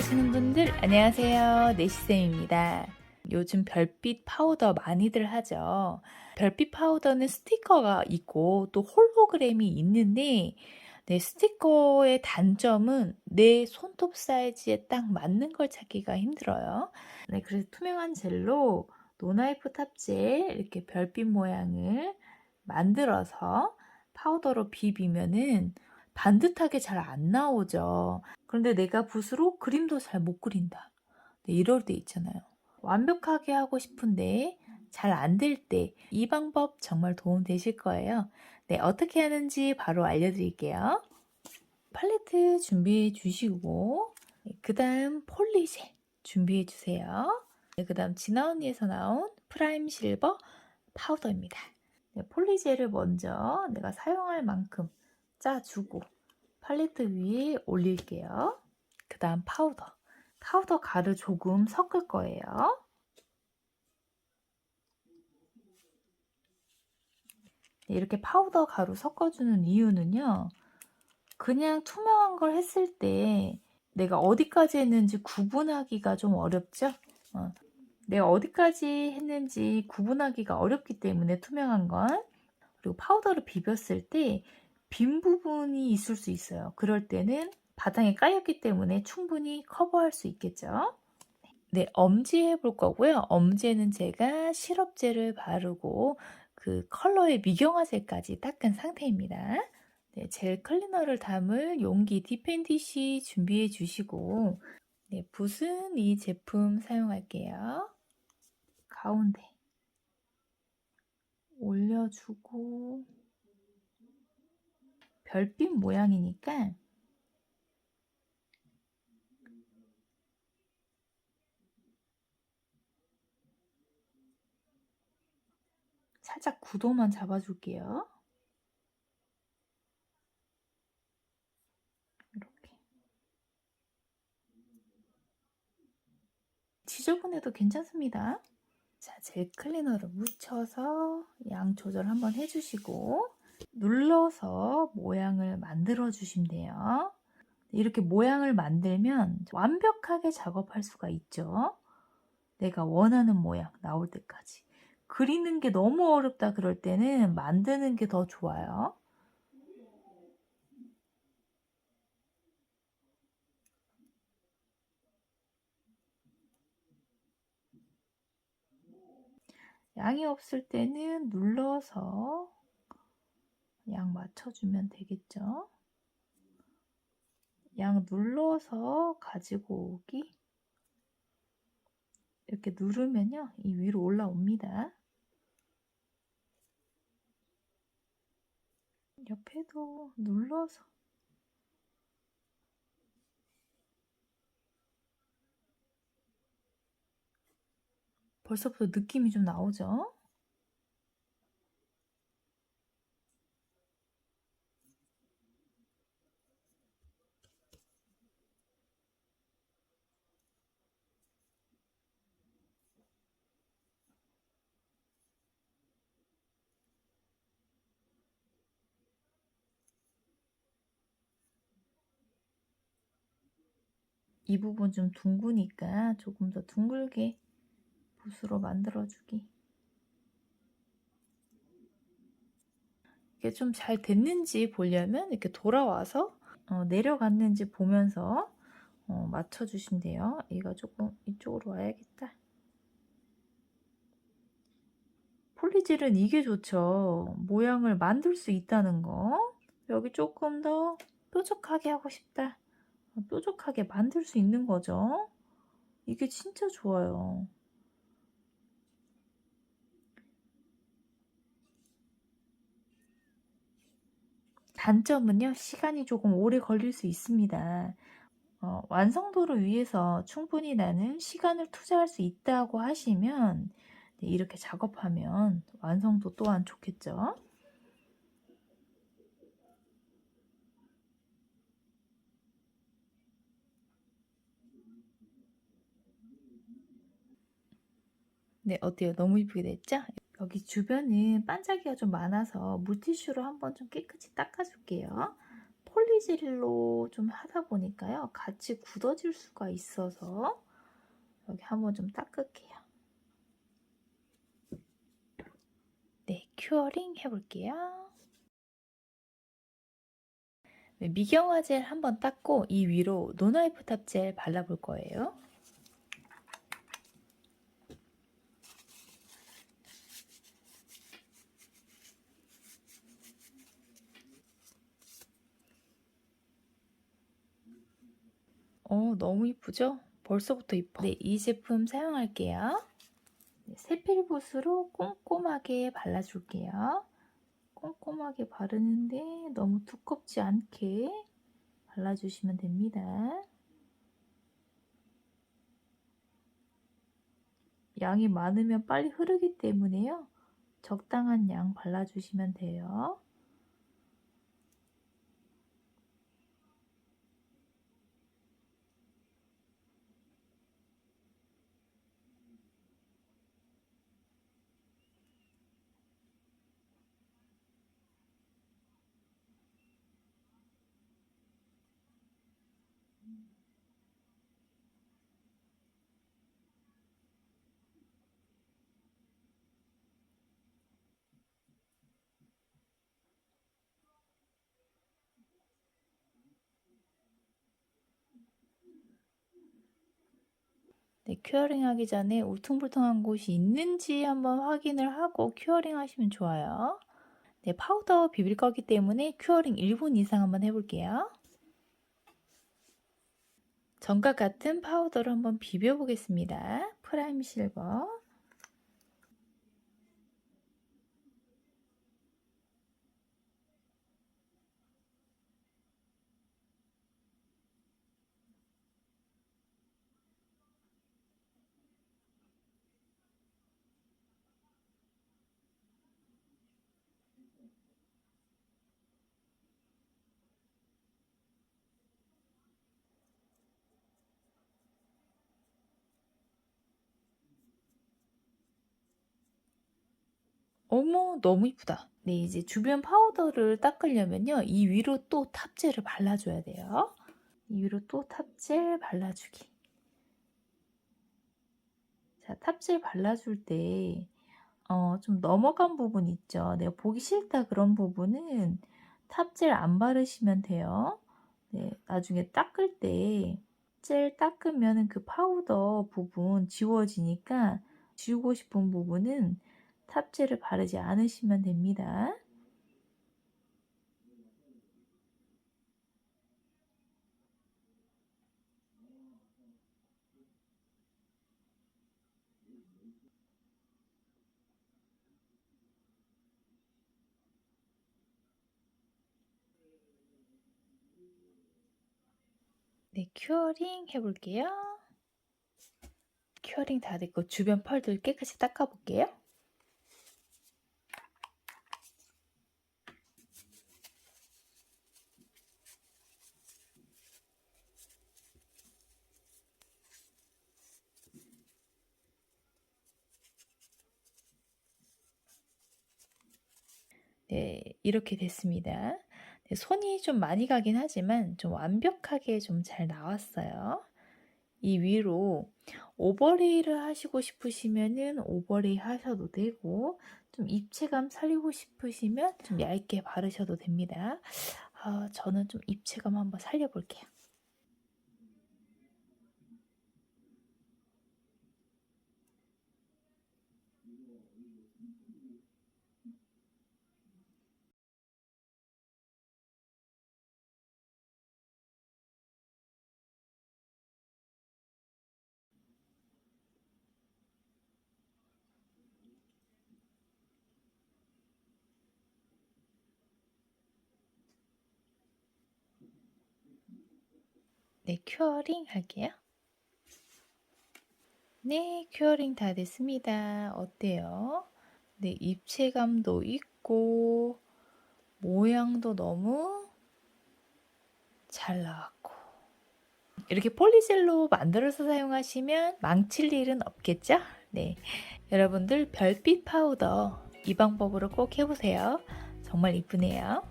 시작하시는 분들 안녕하세요. 네시쌤입니다. 요즘 별빛 파우더 많이들 하죠. 별빛 파우더는 스티커가 있고 또 홀로그램이 있는데 네, 스티커의 단점은 내 손톱 사이즈에 딱 맞는 걸 찾기가 힘들어요. 네, 그래서 투명한 젤로 노나이프 탑재에 이렇게 별빛 모양을 만들어서 파우더로 비비면은 반듯하게 잘 안 나오죠. 그런데 내가 붓으로 그림도 잘 못 그린다. 네, 이럴 때 있잖아요. 완벽하게 하고 싶은데 잘 안 될 때 이 방법 정말 도움 되실 거예요. 네, 어떻게 하는지 바로 알려드릴게요. 팔레트 준비해 주시고 그 다음 폴리젤 준비해 주세요. 네, 그 다음 진아언니에서 나온 프라임 실버 파우더입니다. 네, 폴리젤을 먼저 내가 사용할 만큼 짜주고 팔레트 위에 올릴게요. 그 다음 파우더. 파우더 가루 조금 섞을 거예요. 네, 이렇게 파우더 가루 섞어주는 이유는요. 그냥 투명한 걸 했을 때 내가 어디까지 했는지 구분하기가 좀 어렵죠? 어, 내가 어디까지 했는지 구분하기가 어렵기 때문에 투명한 건 그리고 파우더를 비볐을 때 빈 부분이 있을 수 있어요. 그럴 때는 바닥에 까였기 때문에 충분히 커버할 수 있겠죠. 네, 엄지 해 볼 거고요. 엄지에는 제가 시럽젤을 바르고 그 컬러의 미경화제까지 닦은 상태입니다. 네, 젤 클리너를 담을 용기 디펜디시 준비해 주시고 네, 붓은 이 제품 사용할게요. 가운데 올려주고 별빛 모양이니까 살짝 구도만 잡아줄게요. 이렇게. 지저분해도 괜찮습니다. 자, 젤 클리너를 묻혀서 양 조절 한번 해주시고 눌러서 모양을 만들어 주시면 돼요. 이렇게 모양을 만들면 완벽하게 작업할 수가 있죠. 내가 원하는 모양 나올 때까지. 그리는 게 너무 어렵다 그럴 때는 만드는 게 더 좋아요. 양이 없을 때는 눌러서 양 맞춰주면 되겠죠. 양 눌러서 가지고 오기. 이렇게 누르면요. 이 위로 올라옵니다. 옆에도 눌러서 벌써부터 느낌이 좀 나오죠? 이 부분 좀 둥그니까 조금 더 둥글게 붓으로 만들어주기. 이게 좀 잘 됐는지 보려면 이렇게 돌아와서 어, 내려갔는지 보면서 어, 맞춰주시면 돼요. 얘가 조금 이쪽으로 와야겠다. 폴리젤은 이게 좋죠. 모양을 만들 수 있다는 거. 여기 조금 더 뾰족하게 하고 싶다. 뾰족하게 만들 수 있는 거죠. 이게 진짜 좋아요. 단점은요, 시간이 조금 오래 걸릴 수 있습니다. 어, 완성도를 위해서 충분히 나는 시간을 투자할 수 있다고 하시면 네, 이렇게 작업하면 완성도 또한 좋겠죠. 네, 어때요? 너무 이쁘게 됐죠? 여기 주변은 반짝이가 좀 많아서 물티슈로 한번 좀 깨끗이 닦아줄게요. 폴리젤로 좀 하다 보니까요. 같이 굳어질 수가 있어서 여기 한번 좀 닦을게요. 네, 큐어링 해볼게요. 네, 미경화 젤 한번 닦고 이 위로 노나이프 탑 젤 발라볼 거예요. 어, 너무 이쁘죠? 벌써부터 이뻐. 네, 이 제품 사용할게요. 네, 세필붓으로 꼼꼼하게 발라줄게요. 꼼꼼하게 바르는데 너무 두껍지 않게 발라주시면 됩니다. 양이 많으면 빨리 흐르기 때문에요. 적당한 양 발라주시면 돼요. 네, 큐어링 하기 전에 울퉁불퉁한 곳이 있는지 한번 확인을 하고 큐어링 하시면 좋아요. 네, 파우더 비빌 거기 때문에 큐어링 1분 이상 한번 해볼게요. 전과 같은 파우더로 한번 비벼 보겠습니다. 프라임 실버. 어머, 너무 이쁘다. 네, 이제 주변 파우더를 닦으려면요. 이 위로 또 탑젤을 발라줘야 돼요. 이 위로 또 탑젤 발라주기. 자, 탑젤 발라줄 때, 어, 좀 넘어간 부분 있죠. 내가 보기 싫다 그런 부분은 탑젤 안 바르시면 돼요. 네, 나중에 닦을 때, 젤 닦으면 그 파우더 부분 지워지니까 지우고 싶은 부분은 탑재를 바르지 않으시면 됩니다. 네, 큐어링 해볼게요. 큐어링 다 됐고 주변 펄들 깨끗이 닦아볼게요. 네, 이렇게 됐습니다. 네, 손이 좀 많이 가긴 하지만 좀 완벽하게 좀 잘 나왔어요. 이 위로 오버레이를 하시고 싶으시면은 오버레이 하셔도 되고 좀 입체감 살리고 싶으시면 좀 얇게 바르셔도 됩니다. 아, 저는 좀 입체감 한번 살려볼게요. 네, 큐어링 할게요. 네, 큐어링 다 됐습니다. 어때요? 네, 입체감도 있고, 모양도 너무 잘 나왔고. 이렇게 폴리젤로 만들어서 사용하시면 망칠 일은 없겠죠? 네. 여러분들 별빛 파우더 이 방법으로 꼭 해보세요. 정말 이쁘네요.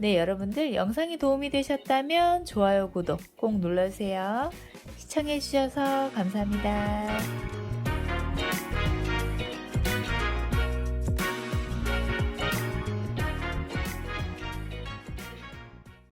네, 여러분들 영상이 도움이 되셨다면 좋아요, 구독 꼭 눌러주세요. 시청해주셔서 감사합니다.